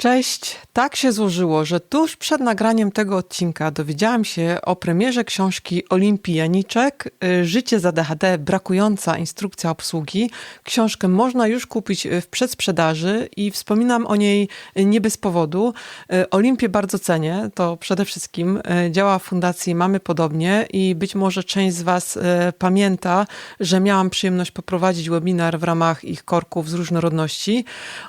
Cześć. Tak się złożyło, że tuż przed nagraniem tego odcinka dowiedziałam się o premierze książki Olimpii Janiczek y, Życie z ADHD brakująca instrukcja obsługi. Książkę można już kupić w przedsprzedaży i wspominam o niej nie bez powodu. Y, Olimpię bardzo cenię, to przede wszystkim y, działa w fundacji Mamy Podobnie i być może część z Was pamięta, że miałam przyjemność poprowadzić webinar w ramach ich korków z różnorodności.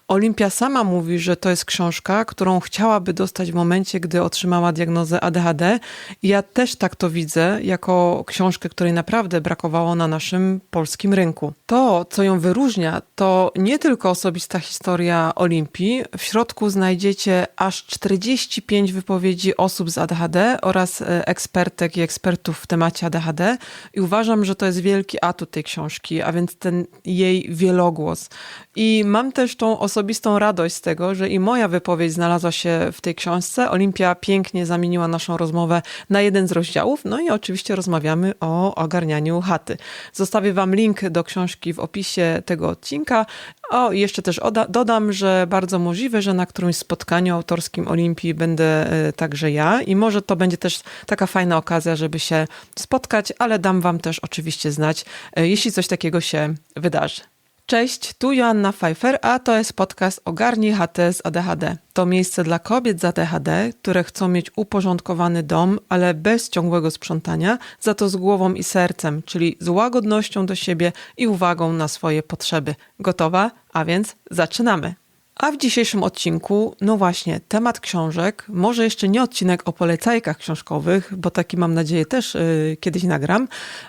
Olimpia sama mówi, że to jest książka, którą chciałaby dostać w momencie, gdy otrzymała diagnozę ADHD. I ja też tak to widzę, jako książkę, której naprawdę brakowało na naszym polskim rynku. To, co ją wyróżnia, to nie tylko osobista historia Olimpii. W środku znajdziecie aż 45 wypowiedzi osób z ADHD oraz e, ekspertek i ekspertów w temacie ADHD. I uważam, że to jest wielki atut tej książki, a więc ten jej wielogłos. I mam też tą osobistą radość z tego, że i moja wypowiedź znalazła się w tej książce. Olimpia pięknie zamieniła naszą rozmowę na jeden z rozdziałów. No i oczywiście rozmawiamy o ogarnianiu chaty. Zostawię Wam link do książki w opisie tego odcinka. O, jeszcze też dodam, że bardzo możliwe, że na którymś spotkaniu autorskim Olimpii będę e, także ja i może to będzie też taka fajna okazja, żeby się spotkać, ale dam Wam też oczywiście znać, e, jeśli coś takiego się wydarzy. Cześć, tu Joanna Pfeiffer, a to jest podcast Ogarnij HT z ADHD. To miejsce dla kobiet z ADHD, które chcą mieć uporządkowany dom, ale bez ciągłego sprzątania, za to z głową i sercem, czyli z łagodnością do siebie i uwagą na swoje potrzeby. Gotowa? A więc zaczynamy! A w dzisiejszym odcinku, no właśnie, temat książek, może jeszcze nie odcinek o polecajkach książkowych, bo taki mam nadzieję też y, kiedyś nagram,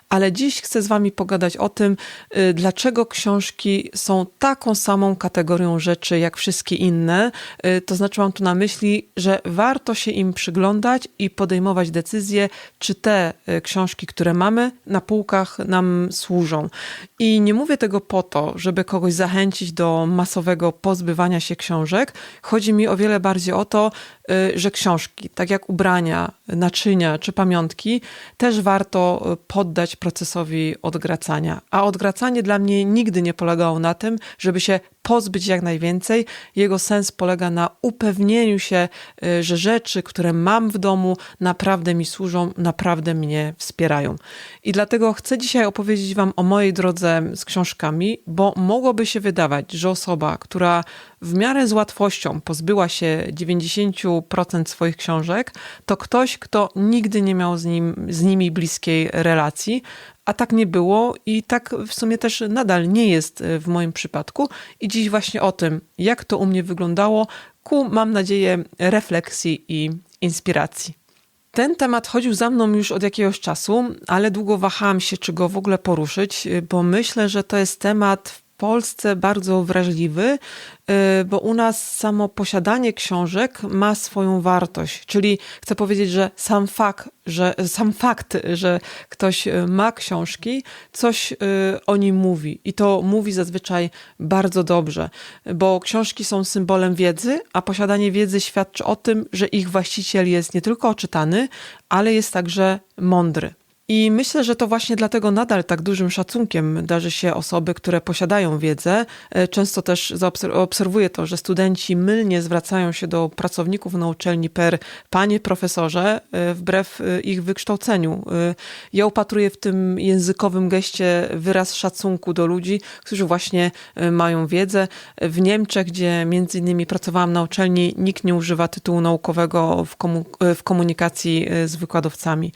ale dziś chcę z Wami pogadać o tym, y, dlaczego książki są taką samą kategorią rzeczy jak wszystkie inne. Y, to znaczy, mam tu na myśli, że warto się im przyglądać i podejmować decyzje, czy te y, książki, które mamy na półkach, nam służą. I nie mówię tego po to, żeby kogoś zachęcić do masowego pozbywania się książek. Chodzi mi o wiele bardziej o to, y, że książki, tak jak ubrania, naczynia czy pamiątki, też warto y, poddać procesowi odgracania. A odgracanie dla mnie nigdy nie polegało na tym, żeby się pozbyć jak najwięcej. Jego sens polega na upewnieniu się, y, że rzeczy, które mam w domu, naprawdę mi służą, naprawdę mnie wspierają. I dlatego chcę dzisiaj opowiedzieć Wam o mojej drodze z książkami, bo mogłoby się wydawać, że osoba, która w miarę z łatwością pozbyła się 90% swoich książek, to ktoś, kto nigdy nie miał z, nim, z nimi bliskiej relacji, a tak nie było i tak w sumie też nadal nie jest e, w moim przypadku. I dziś właśnie o tym, jak to u mnie wyglądało, ku, mam nadzieję, refleksji i inspiracji. Ten temat chodził za mną już od jakiegoś czasu, ale długo wahałam się, czy go w ogóle poruszyć, e, bo myślę, że to jest temat Polsce bardzo wrażliwy, y, bo u nas samo posiadanie książek ma swoją wartość. Czyli chcę powiedzieć, że sam fakt, że, sam fakt, że ktoś y, ma książki, coś y, o nim mówi. I to mówi zazwyczaj bardzo dobrze, bo książki są symbolem wiedzy, a posiadanie wiedzy świadczy o tym, że ich właściciel jest nie tylko oczytany, ale jest także mądry. I myślę, że to właśnie dlatego nadal tak dużym szacunkiem darzy się osoby, które posiadają wiedzę. E, często też obserwuję to, że studenci mylnie zwracają się do pracowników na uczelni per panie profesorze, e, wbrew e, ich wykształceniu. Ja upatruję w tym językowym geście wyraz szacunku do ludzi, którzy właśnie mają wiedzę. W Niemczech, gdzie między innymi pracowałam na uczelni, nikt nie używa tytułu naukowego w, w komunikacji z wykładowcami.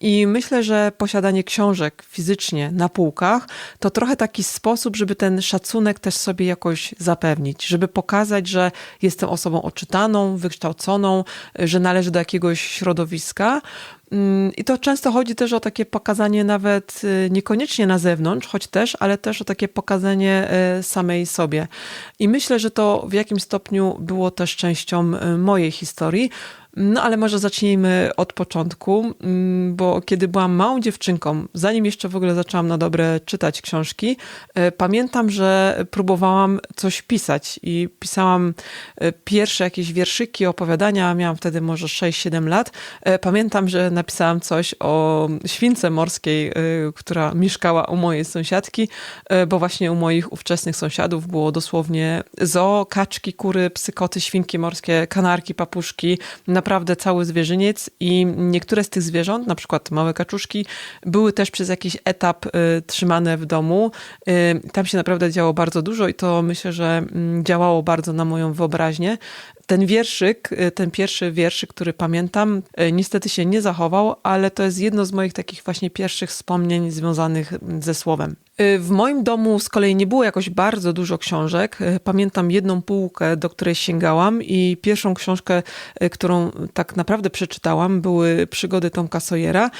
I myślę, że posiadanie książek fizycznie na półkach to trochę taki sposób, żeby ten szacunek też sobie jakoś zapewnić, żeby pokazać, że jestem osobą oczytaną, wykształconą, że należy do jakiegoś środowiska. Mm, I to często chodzi też o takie pokazanie nawet y, niekoniecznie na zewnątrz, choć też, ale też o takie pokazanie y, samej sobie. I myślę, że to w jakimś stopniu było też częścią y, mojej historii, No ale może zacznijmy od początku, mm, bo kiedy byłam małą dziewczynką, zanim jeszcze w ogóle zaczęłam na dobre czytać książki, e, pamiętam, że próbowałam coś pisać i pisałam e, pierwsze jakieś wierszyki, opowiadania, miałam wtedy może 6-7 lat. E, pamiętam, że napisałam coś o śwince morskiej, która mieszkała u mojej sąsiadki, bo właśnie u moich ówczesnych sąsiadów było dosłownie zoo, kaczki, kury, psy, koty, świnki morskie, kanarki, papuszki, naprawdę cały zwierzyniec i niektóre z tych zwierząt, na przykład małe kaczuszki, były też przez jakiś etap y, trzymane w domu. Y, tam się naprawdę działo bardzo dużo i to myślę, że y, działało bardzo na moją wyobraźnię. Ten wierszyk, y, ten pierwszy wierszyk, który pamiętam, y, niestety się nie zachował, ale to jest jedno z moich takich właśnie pierwszych wspomnień związanych ze słowem. Y, w moim domu z kolei nie było jakoś bardzo dużo książek. Pamiętam jedną półkę, do której sięgałam i pierwszą książkę, którą tak naprawdę przeczytałam, były przygody Tomka Sawyera.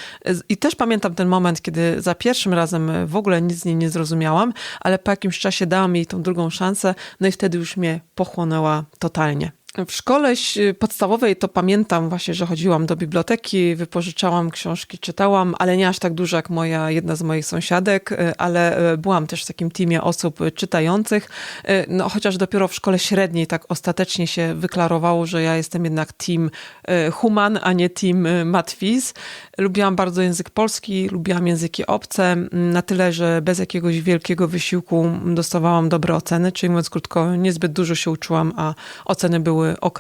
I też pamiętam ten moment, kiedy za pierwszym razem w ogóle nic z niej nie zrozumiałam, ale po jakimś czasie dałam jej tą drugą szansę, no i wtedy już mnie pochłonęła totalnie. W szkole podstawowej to pamiętam właśnie, że chodziłam do biblioteki, wypożyczałam książki, czytałam, ale nie aż tak dużo jak moja, jedna z moich sąsiadek, e, ale e, byłam też w takim teamie osób czytających. E, no, chociaż dopiero w szkole średniej tak ostatecznie się wyklarowało, że ja jestem jednak team human, a nie team matwiz. Lubiłam bardzo język polski, lubiłam języki obce, na tyle, że bez jakiegoś wielkiego wysiłku dostawałam dobre oceny, czyli mówiąc krótko, niezbyt dużo się uczyłam, a oceny były były ok.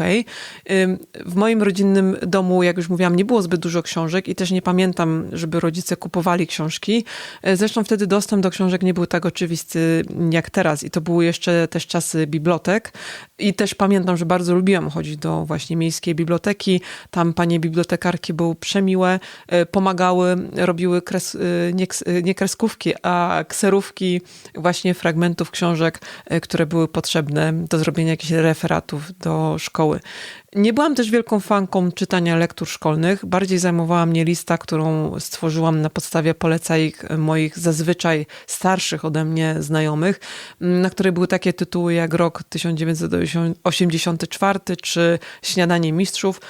W moim rodzinnym domu, jak już mówiłam, nie było zbyt dużo książek i też nie pamiętam, żeby rodzice kupowali książki. E, zresztą wtedy dostęp do książek nie był tak oczywisty jak teraz i to były jeszcze też czasy bibliotek. I też pamiętam, że bardzo lubiłam chodzić do właśnie miejskiej biblioteki. Tam panie bibliotekarki były przemiłe, e, pomagały, robiły kres, e, nie, nie kreskówki, a kserówki właśnie fragmentów książek, które były potrzebne do zrobienia jakichś referatów do szkoły. Nie byłam też wielką fanką czytania lektur szkolnych. Bardziej zajmowała mnie lista, którą stworzyłam na podstawie polecajek moich zazwyczaj starszych ode mnie znajomych, na której były takie tytuły jak Rok 1984 czy Śniadanie Mistrzów.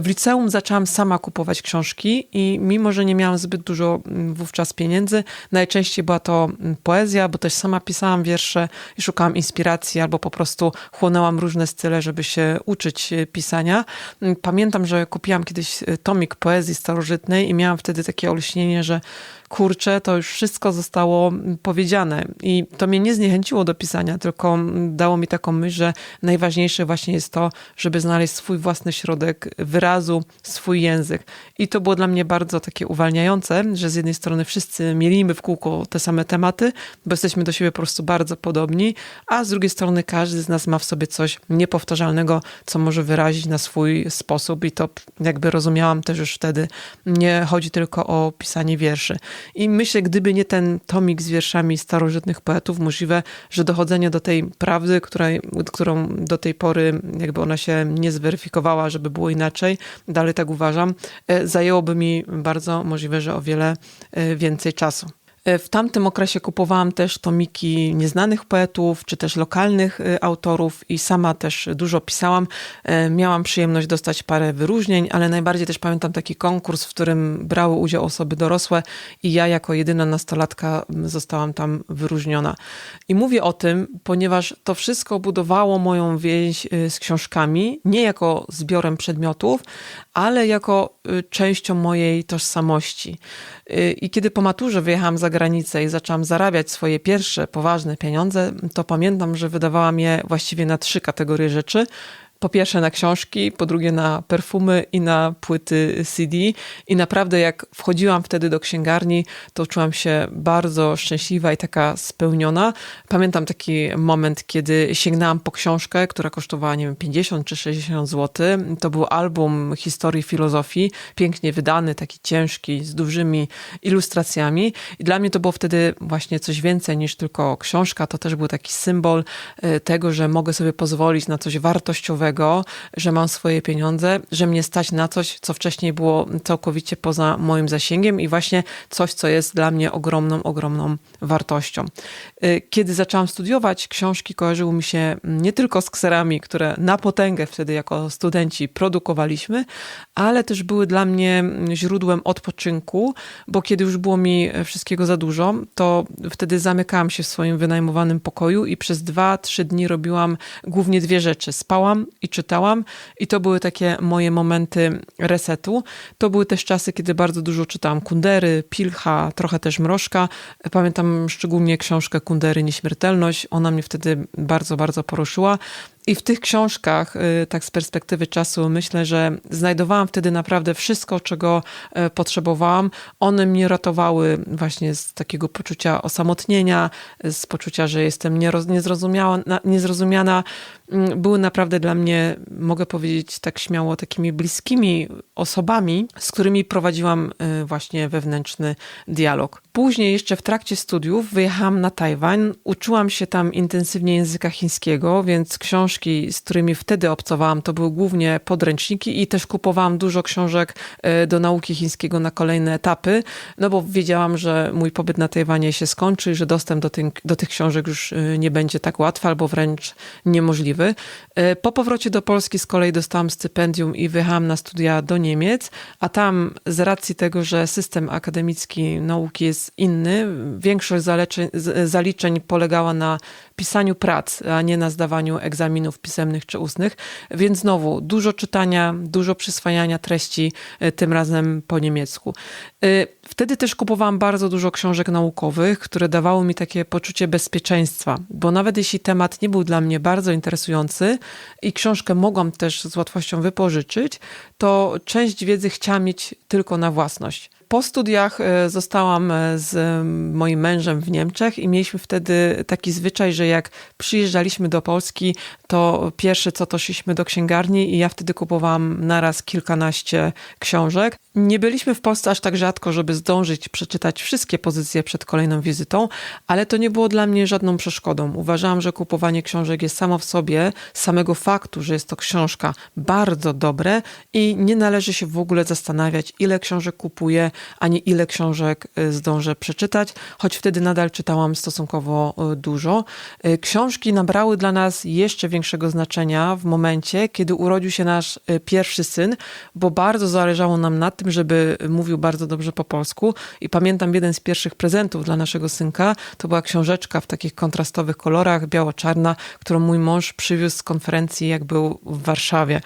W liceum zaczęłam sama kupować książki i mimo, że nie miałam zbyt dużo mm, wówczas pieniędzy, najczęściej była to mm, poezja, bo też sama pisałam wiersze i szukałam inspiracji albo po prostu chłonęłam różne style, żeby się uczyć pisać pisania. Mm, pamiętam, że kupiłam kiedyś y, tomik poezji starożytnej i miałam wtedy takie olśnienie, że kurczę, to już wszystko zostało mm, powiedziane. I to mnie nie zniechęciło do pisania, tylko mm, dało mi taką myśl, że najważniejsze właśnie jest to, żeby znaleźć swój własny środek wyrazu, swój język. I to było dla mnie bardzo takie uwalniające, że z jednej strony wszyscy mielimy w kółko te same tematy, bo jesteśmy do siebie po prostu bardzo podobni, a z drugiej strony każdy z nas ma w sobie coś niepowtarzalnego, co może wyrazić na swój sposób. I to jakby rozumiałam też już wtedy, nie chodzi tylko o pisanie wierszy. I myślę, gdyby nie ten tomik z wierszami starożytnych poetów, możliwe, że dochodzenie do tej prawdy, którą do tej pory jakby ona się nie zweryfikowała, żeby było inaczej, dalej tak uważam, e, zajęłoby mi bardzo możliwe, że o wiele e, więcej czasu. E, w tamtym okresie kupowałam też tomiki nieznanych poetów, czy też lokalnych e, autorów i sama też dużo pisałam. E, miałam przyjemność dostać parę wyróżnień, ale najbardziej też pamiętam taki konkurs, w którym brały udział osoby dorosłe i ja jako jedyna nastolatka zostałam tam wyróżniona. I mówię o tym, ponieważ to wszystko budowało moją więź z książkami, nie jako zbiorem przedmiotów, ale jako częścią mojej tożsamości. I kiedy po maturze wyjechałam za granicę i zaczęłam zarabiać swoje pierwsze poważne pieniądze, to pamiętam, że wydawałam je właściwie na trzy kategorie rzeczy po pierwsze na książki, po drugie na perfumy i na płyty CD. I naprawdę, jak wchodziłam wtedy do księgarni, to czułam się bardzo szczęśliwa i taka spełniona. Pamiętam taki moment, kiedy sięgnęłam po książkę, która kosztowała, nie wiem, 50 czy 60 zł. To był album historii filozofii, pięknie wydany, taki ciężki, z dużymi ilustracjami. I dla mnie to było wtedy właśnie coś więcej niż tylko książka. To też był taki symbol e, tego, że mogę sobie pozwolić na coś wartościowego tego, że mam swoje pieniądze, że mnie stać na coś, co wcześniej było całkowicie poza moim zasięgiem i właśnie coś, co jest dla mnie ogromną, ogromną wartością. Y, kiedy zaczęłam studiować, książki kojarzyły mi się nie tylko z kserami, które na potęgę wtedy jako studenci produkowaliśmy, ale też były dla mnie źródłem odpoczynku, bo kiedy już było mi wszystkiego za dużo, to wtedy zamykałam się w swoim wynajmowanym pokoju i przez dwa, trzy dni robiłam głównie dwie rzeczy. Spałam i czytałam i to były takie moje momenty resetu. To były też czasy, kiedy bardzo dużo czytałam Kundery, Pilcha, trochę też Mrożka. Pamiętam szczególnie książkę Kundery Nieśmiertelność. Ona mnie wtedy bardzo, bardzo poruszyła. I w tych książkach, y, tak z perspektywy czasu, myślę, że znajdowałam wtedy naprawdę wszystko, czego e, potrzebowałam. One mnie ratowały właśnie z takiego poczucia osamotnienia, z poczucia, że jestem niezrozumiana. Mm, były naprawdę dla mnie, mogę powiedzieć tak śmiało, takimi bliskimi osobami, z którymi prowadziłam y, właśnie wewnętrzny dialog. Później, jeszcze w trakcie studiów, wyjechałam na Tajwan. Uczyłam się tam intensywnie języka chińskiego, więc książki, z którymi wtedy obcowałam, to były głównie podręczniki i też kupowałam dużo książek y, do nauki chińskiego na kolejne etapy, no bo wiedziałam, że mój pobyt na Tajwanie się skończy i że dostęp do, do tych książek już y, nie będzie tak łatwy albo wręcz niemożliwy. E, po powrocie do Polski z kolei dostałam stypendium i wyjechałam na studia do Niemiec, a tam z racji tego, że system akademicki nauki jest inny, większość zaliczeń polegała na pisaniu prac, a nie na zdawaniu egzaminów pisemnych czy ustnych. Więc znowu dużo czytania, dużo przyswajania treści, e, tym razem po niemiecku. E, wtedy też kupowałam bardzo dużo książek naukowych, które dawały mi takie poczucie bezpieczeństwa, bo nawet jeśli temat nie był dla mnie bardzo interesujący i książkę mogłam też z łatwością wypożyczyć, to część wiedzy chciałam mieć tylko na własność. Po studiach e, zostałam e, z moim mężem w Niemczech i mieliśmy wtedy taki zwyczaj, że jak przyjeżdżaliśmy do Polski, to pierwsze co to szliśmy do księgarni i ja wtedy kupowałam naraz kilkanaście książek. Nie byliśmy w Polsce aż tak rzadko, żeby zdążyć przeczytać wszystkie pozycje przed kolejną wizytą, ale to nie było dla mnie żadną przeszkodą. Uważałam, że kupowanie książek jest samo w sobie, samego faktu, że jest to książka bardzo dobre i nie należy się w ogóle zastanawiać, ile książek kupuję, ani ile książek y, zdążę przeczytać, choć wtedy nadal czytałam stosunkowo y, dużo. Y, książki nabrały dla nas jeszcze większego znaczenia w momencie, kiedy urodził się nasz pierwszy syn, bo bardzo zależało nam na tym, żeby mówił bardzo dobrze po polsku. I pamiętam jeden z pierwszych prezentów dla naszego synka, to była książeczka w takich kontrastowych kolorach, biało-czarna, którą mój mąż przywiózł z konferencji, jak był w Warszawie.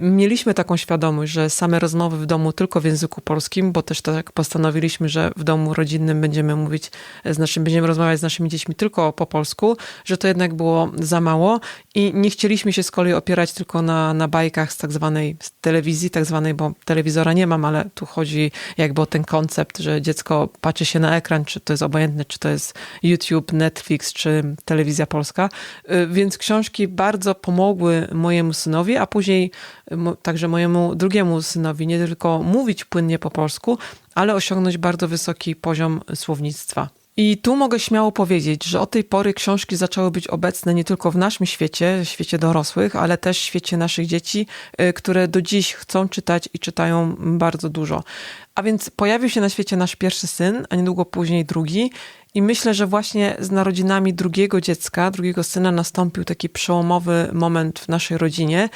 Mieliśmy taką świadomość, że same rozmowy w domu tylko w języku polskim, bo też tak postanowiliśmy, że w domu rodzinnym będziemy mówić z naszymi, będziemy rozmawiać z naszymi dziećmi tylko po polsku, że to jednak było za mało i nie chcieliśmy się z kolei opierać tylko na, na bajkach z tak zwanej telewizji, tak zwanej, bo telewizora nie mam, ale tu chodzi jakby o ten koncept, że dziecko patrzy się na ekran, czy to jest obojętne, czy to jest YouTube, Netflix, czy telewizja polska. Y, więc książki bardzo pomogły mojemu synowi, a później także mojemu drugiemu synowi nie tylko mówić płynnie po polsku, ale osiągnąć bardzo wysoki poziom słownictwa. I tu mogę śmiało powiedzieć, że od tej pory książki zaczęły być obecne nie tylko w naszym świecie, świecie dorosłych, ale też w świecie naszych dzieci, y, które do dziś chcą czytać i czytają bardzo dużo. A więc pojawił się na świecie nasz pierwszy syn, a niedługo później drugi. I myślę, że właśnie z narodzinami drugiego dziecka, drugiego syna nastąpił taki przełomowy moment w naszej rodzinie.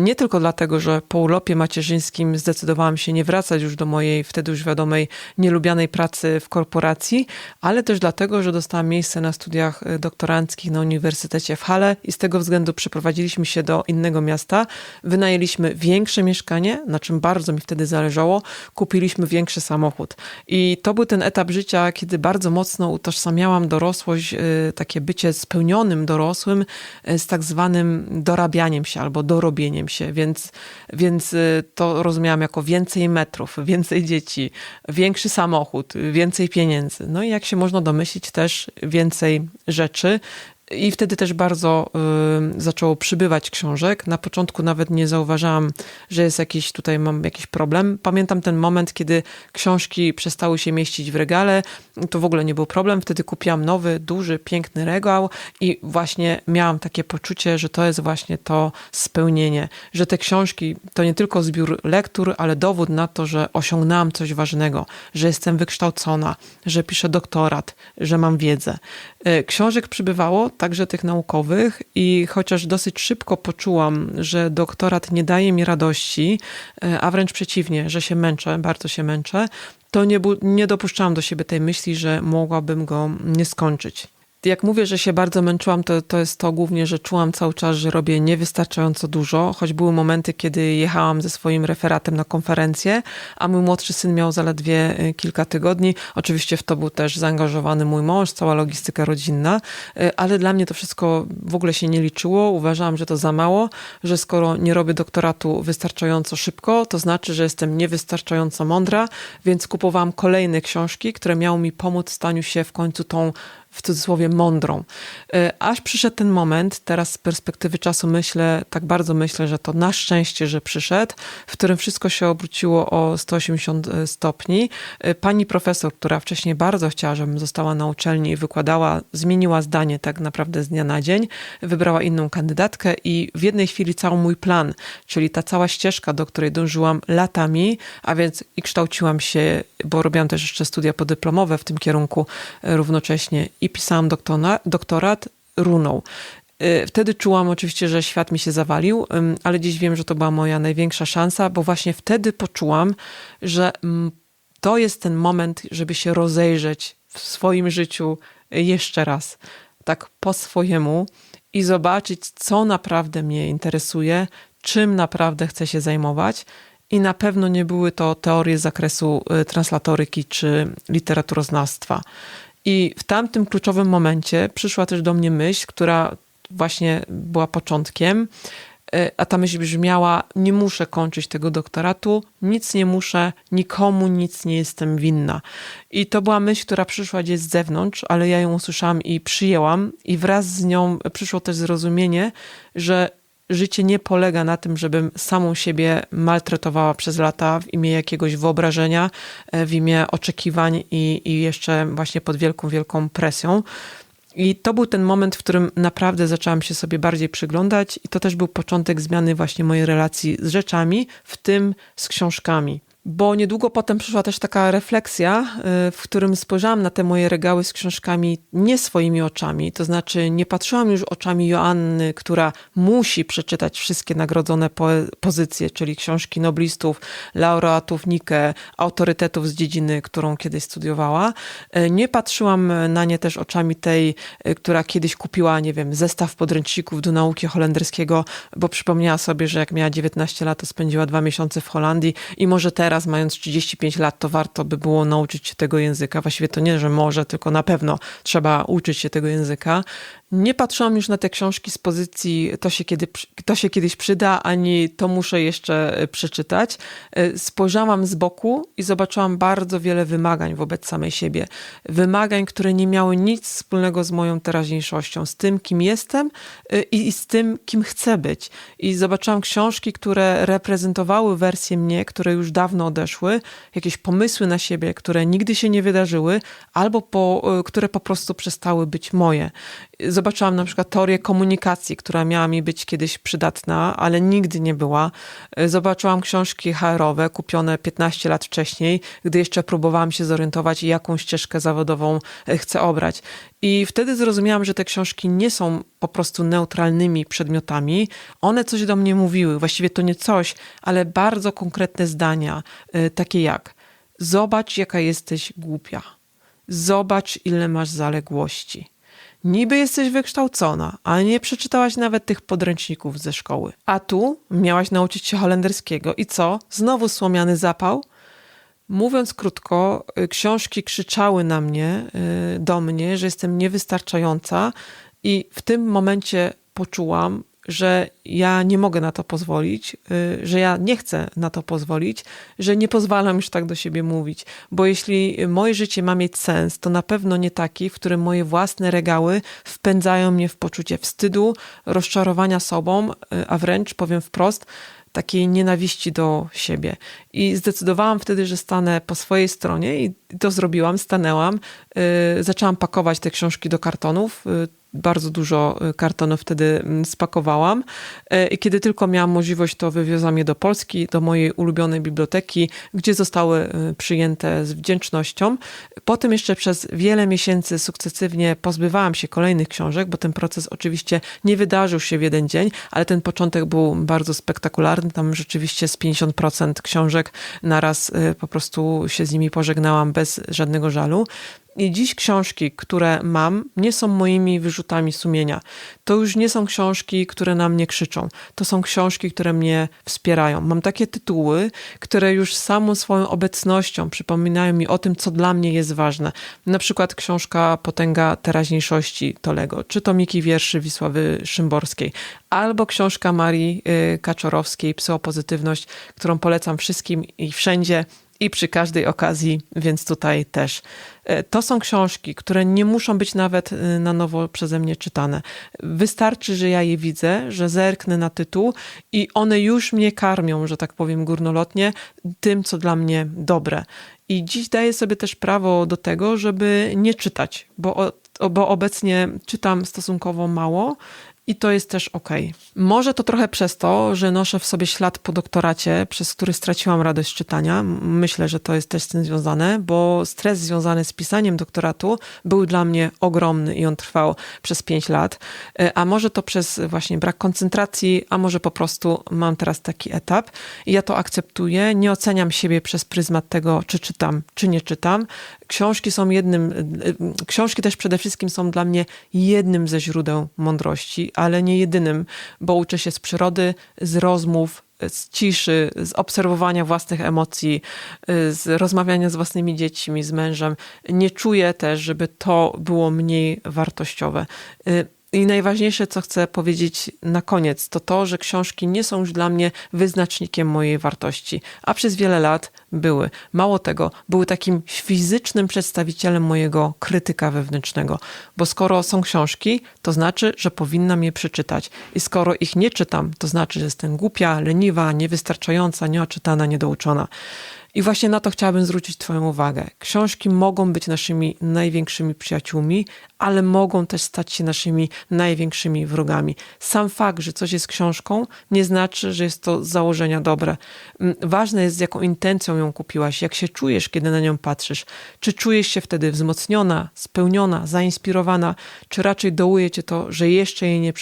Nie tylko dlatego, że po urlopie macierzyńskim zdecydowałam się nie wracać już do mojej wtedy już wiadomej nielubianej pracy w korporacji, ale też dlatego, że dostałam miejsce na studiach doktoranckich na Uniwersytecie w Halle i z tego względu przeprowadziliśmy się do innego miasta. Wynajęliśmy większe mieszkanie, na czym bardzo mi wtedy zależało. Kupiliśmy większy samochód. I to był ten etap życia, kiedy bardzo mocno utożsamiałam dorosłość, y, takie bycie spełnionym dorosłym y, z tak zwanym dorabianiem się albo dorobieniem się, więc, więc y, to rozumiałam jako więcej metrów, więcej dzieci, większy samochód, więcej pieniędzy. No i jak się można domyślić, też więcej rzeczy. I wtedy też bardzo y, zaczęło przybywać książek. Na początku nawet nie zauważałam, że jest jakiś tutaj mam jakiś problem. Pamiętam ten moment, kiedy książki przestały się mieścić w regale. To w ogóle nie był problem. Wtedy kupiłam nowy, duży, piękny regał i właśnie miałam takie poczucie, że to jest właśnie to spełnienie, że te książki to nie tylko zbiór lektur, ale dowód na to, że osiągnęłam coś ważnego, że jestem wykształcona, że piszę doktorat, że mam wiedzę. Y, książek przybywało, także tych naukowych, i chociaż dosyć szybko poczułam, że doktorat nie daje mi radości, y, a wręcz przeciwnie, że się męczę, bardzo się męczę, to nie, nie dopuszczałam do siebie tej myśli, że mogłabym go nie skończyć jak mówię, że się bardzo męczyłam, to, to jest to głównie, że czułam cały czas, że robię niewystarczająco dużo, choć były momenty, kiedy jechałam ze swoim referatem na konferencję, a mój młodszy syn miał zaledwie y, kilka tygodni. Oczywiście w to był też zaangażowany mój mąż, cała logistyka rodzinna, y, ale dla mnie to wszystko w ogóle się nie liczyło. Uważałam, że to za mało, że skoro nie robię doktoratu wystarczająco szybko, to znaczy, że jestem niewystarczająco mądra, więc kupowałam kolejne książki, które miały mi pomóc w staniu się w końcu tą w cudzysłowie mądrą. E, aż przyszedł ten moment, teraz z perspektywy czasu myślę, tak bardzo myślę, że to na szczęście, że przyszedł, w którym wszystko się obróciło o 180 e, stopni. E, pani profesor, która wcześniej bardzo chciała, żebym została na uczelni i wykładała, zmieniła zdanie tak naprawdę z dnia na dzień, wybrała inną kandydatkę i w jednej chwili cały mój plan, czyli ta cała ścieżka, do której dążyłam latami, a więc i kształciłam się, bo robiłam też jeszcze studia podyplomowe w tym kierunku równocześnie i pisałam doktora, doktorat runą. Y, wtedy czułam oczywiście, że świat mi się zawalił, ale dziś wiem, że to była moja największa szansa, bo właśnie wtedy poczułam, że to jest ten moment, żeby się rozejrzeć w swoim życiu jeszcze raz, tak po swojemu i zobaczyć, co naprawdę mnie interesuje, czym naprawdę chcę się zajmować. I na pewno nie były to teorie z zakresu y, translatoryki czy literaturoznawstwa. I w tamtym kluczowym momencie przyszła też do mnie myśl, która właśnie była początkiem, e, a ta myśl brzmiała: Nie muszę kończyć tego doktoratu, nic nie muszę, nikomu nic nie jestem winna. I to była myśl, która przyszła gdzieś z zewnątrz, ale ja ją usłyszałam i przyjęłam, i wraz z nią przyszło też zrozumienie, że życie nie polega na tym, żebym samą siebie maltretowała przez lata w imię jakiegoś wyobrażenia, e, w imię oczekiwań i, i jeszcze właśnie pod wielką, wielką presją. I to był ten moment, w którym naprawdę zaczęłam się sobie bardziej przyglądać, i to też był początek zmiany właśnie mojej relacji z rzeczami, w tym z książkami bo niedługo potem przyszła też taka refleksja, y, w którym spojrzałam na te moje regały z książkami nie swoimi oczami, to znaczy nie patrzyłam już oczami Joanny, która musi przeczytać wszystkie nagrodzone po pozycje, czyli książki noblistów, laureatów Nike, autorytetów z dziedziny, którą kiedyś studiowała. Y, nie patrzyłam na nie też oczami tej, y, która kiedyś kupiła, nie wiem, zestaw podręczników do nauki holenderskiego, bo przypomniała sobie, że jak miała 19 lat, to spędziła dwa miesiące w Holandii i może teraz teraz, mając 35 lat, to warto by było nauczyć się tego języka. Właściwie to nie, że może, tylko na pewno trzeba uczyć się tego języka. Nie patrzyłam już na te książki z pozycji to się, kiedy, to się kiedyś przyda, ani to muszę jeszcze e, przeczytać. E, spojrzałam z boku i zobaczyłam bardzo wiele wymagań wobec samej siebie. Wymagań, które nie miały nic wspólnego z moją teraźniejszością, z tym, kim jestem e, i, i z tym, kim chcę być. I zobaczyłam książki, które reprezentowały wersję mnie, które już dawno odeszły, jakieś pomysły na siebie, które nigdy się nie wydarzyły, albo po, które po prostu przestały być moje na przykład teorię komunikacji, która miała mi być kiedyś przydatna, ale nigdy nie była. Zobaczyłam książki HR-owe kupione 15 lat wcześniej, gdy jeszcze próbowałam się zorientować, jaką ścieżkę zawodową e, chcę obrać. I wtedy zrozumiałam, że te książki nie są po prostu neutralnymi przedmiotami. One coś do mnie mówiły, właściwie to nie coś, ale bardzo konkretne zdania, e, takie jak: Zobacz, jaka jesteś głupia. Zobacz, ile masz zaległości. Niby jesteś wykształcona, ale nie przeczytałaś nawet tych podręczników ze szkoły. A tu miałaś nauczyć się holenderskiego i co? Znowu słomiany zapał? Mówiąc krótko, y, książki krzyczały na mnie, y, do mnie, że jestem niewystarczająca, i w tym momencie poczułam, że ja nie mogę na to pozwolić, y, że ja nie chcę na to pozwolić, że nie pozwalam już tak do siebie mówić. Bo jeśli moje życie ma mieć sens, to na pewno nie taki, w którym moje własne regały wpędzają mnie w poczucie wstydu, rozczarowania sobą, y, a wręcz powiem wprost, takiej nienawiści do siebie. I zdecydowałam wtedy, że stanę po swojej stronie i to zrobiłam, stanęłam. Yy, zaczęłam pakować te książki do kartonów. Bardzo dużo y, kartonów wtedy mm, spakowałam y, i kiedy tylko miałam możliwość, to wywiozłam je do Polski, do mojej ulubionej biblioteki, gdzie zostały y, przyjęte z wdzięcznością. Potem jeszcze przez wiele miesięcy sukcesywnie pozbywałam się kolejnych książek, bo ten proces oczywiście nie wydarzył się w jeden dzień, ale ten początek był bardzo spektakularny. Tam rzeczywiście z 50% książek naraz po prostu się z nimi pożegnałam bez żadnego żalu. I dziś książki, które mam, nie są moimi wyrzutami sumienia. To już nie są książki, które na mnie krzyczą. To są książki, które mnie wspierają. Mam takie tytuły, które już samą swoją obecnością przypominają mi o tym, co dla mnie jest ważne. Na przykład książka Potęga teraźniejszości Tolego, czy tomiki wierszy Wisławy Szymborskiej, albo książka Marii y, Kaczorowskiej Psyopozytywność, którą polecam wszystkim i wszędzie i przy każdej okazji, więc tutaj też. E, to są książki, które nie muszą być nawet e, na nowo przeze mnie czytane. Wystarczy, że ja je widzę, że zerknę na tytuł i one już mnie karmią, że tak powiem górnolotnie, tym, co dla mnie dobre. I dziś daję sobie też prawo do tego, żeby nie czytać, bo, bo obecnie czytam stosunkowo mało i to jest też ok. Może to trochę przez to, że noszę w sobie ślad po doktoracie, przez który straciłam radość czytania. Myślę, że to jest też z tym związane, bo stres związany z pisaniem doktoratu był dla mnie ogromny i on trwał przez 5 lat. E, a może to przez właśnie brak koncentracji, a może po prostu mam teraz taki etap i ja to akceptuję. Nie oceniam siebie przez pryzmat tego, czy czytam, czy nie czytam. Książki są jednym, e, e, książki też przede wszystkim są dla mnie jednym ze źródeł mądrości ale nie jedynym, bo uczę się z przyrody, z rozmów, z ciszy, z obserwowania własnych emocji, z rozmawiania z własnymi dziećmi, z mężem. Nie czuję też, żeby to było mniej wartościowe. I najważniejsze, co chcę powiedzieć na koniec, to to, że książki nie są już dla mnie wyznacznikiem mojej wartości, a przez wiele lat były. Mało tego, były takim fizycznym przedstawicielem mojego krytyka wewnętrznego, bo skoro są książki, to znaczy, że powinnam je przeczytać. I skoro ich nie czytam, to znaczy, że jestem głupia, leniwa, niewystarczająca, nieoczytana, niedouczona. I właśnie na to chciałabym zwrócić Twoją uwagę. Książki mogą być naszymi największymi przyjaciółmi, ale mogą też stać się naszymi największymi wrogami. Sam fakt, że coś jest książką, nie znaczy, że jest to z założenia dobre. Mm, ważne jest, z jaką intencją ją kupiłaś, jak się czujesz, kiedy na nią patrzysz. Czy czujesz się wtedy wzmocniona, spełniona, zainspirowana, czy raczej dołuje cię to, że jeszcze jej nie,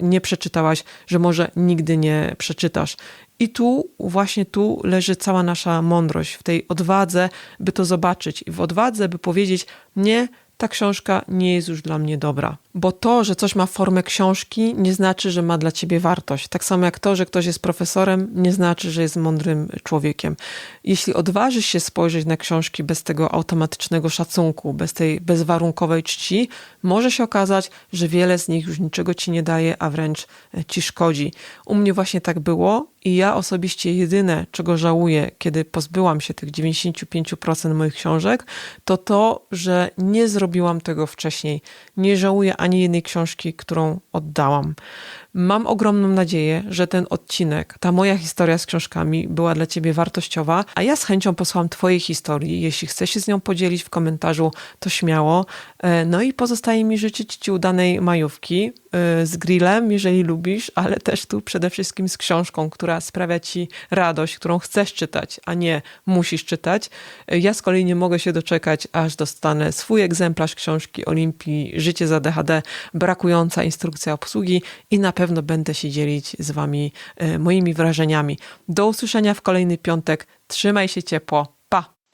nie przeczytałaś, że może nigdy nie przeczytasz. I tu, właśnie tu leży cała nasza mądrość, w tej odwadze, by to zobaczyć i w odwadze, by powiedzieć: Nie, ta książka nie jest już dla mnie dobra. Bo to, że coś ma formę książki, nie znaczy, że ma dla ciebie wartość. Tak samo jak to, że ktoś jest profesorem, nie znaczy, że jest mądrym człowiekiem. Jeśli odważysz się spojrzeć na książki bez tego automatycznego szacunku, bez tej bezwarunkowej czci, może się okazać, że wiele z nich już niczego ci nie daje, a wręcz ci szkodzi. U mnie właśnie tak było i ja osobiście jedyne, czego żałuję, kiedy pozbyłam się tych 95% moich książek, to to, że nie zrobiłam tego wcześniej. Nie żałuję ani jednej książki, którą oddałam. Mam ogromną nadzieję, że ten odcinek, ta moja historia z książkami była dla Ciebie wartościowa, a ja z chęcią posłam Twojej historii. Jeśli chcesz się z nią podzielić w komentarzu, to śmiało. E, no i pozostaje mi życzyć Ci udanej majówki e, z grillem, jeżeli lubisz, ale też tu przede wszystkim z książką, która sprawia Ci radość, którą chcesz czytać, a nie musisz czytać. E, ja z kolei nie mogę się doczekać, aż dostanę swój egzemplarz książki Olimpii Życie za DHD, brakująca instrukcja obsługi i na pewno będę się dzielić z Wami moimi wrażeniami. Do usłyszenia w kolejny piątek. Trzymaj się ciepło.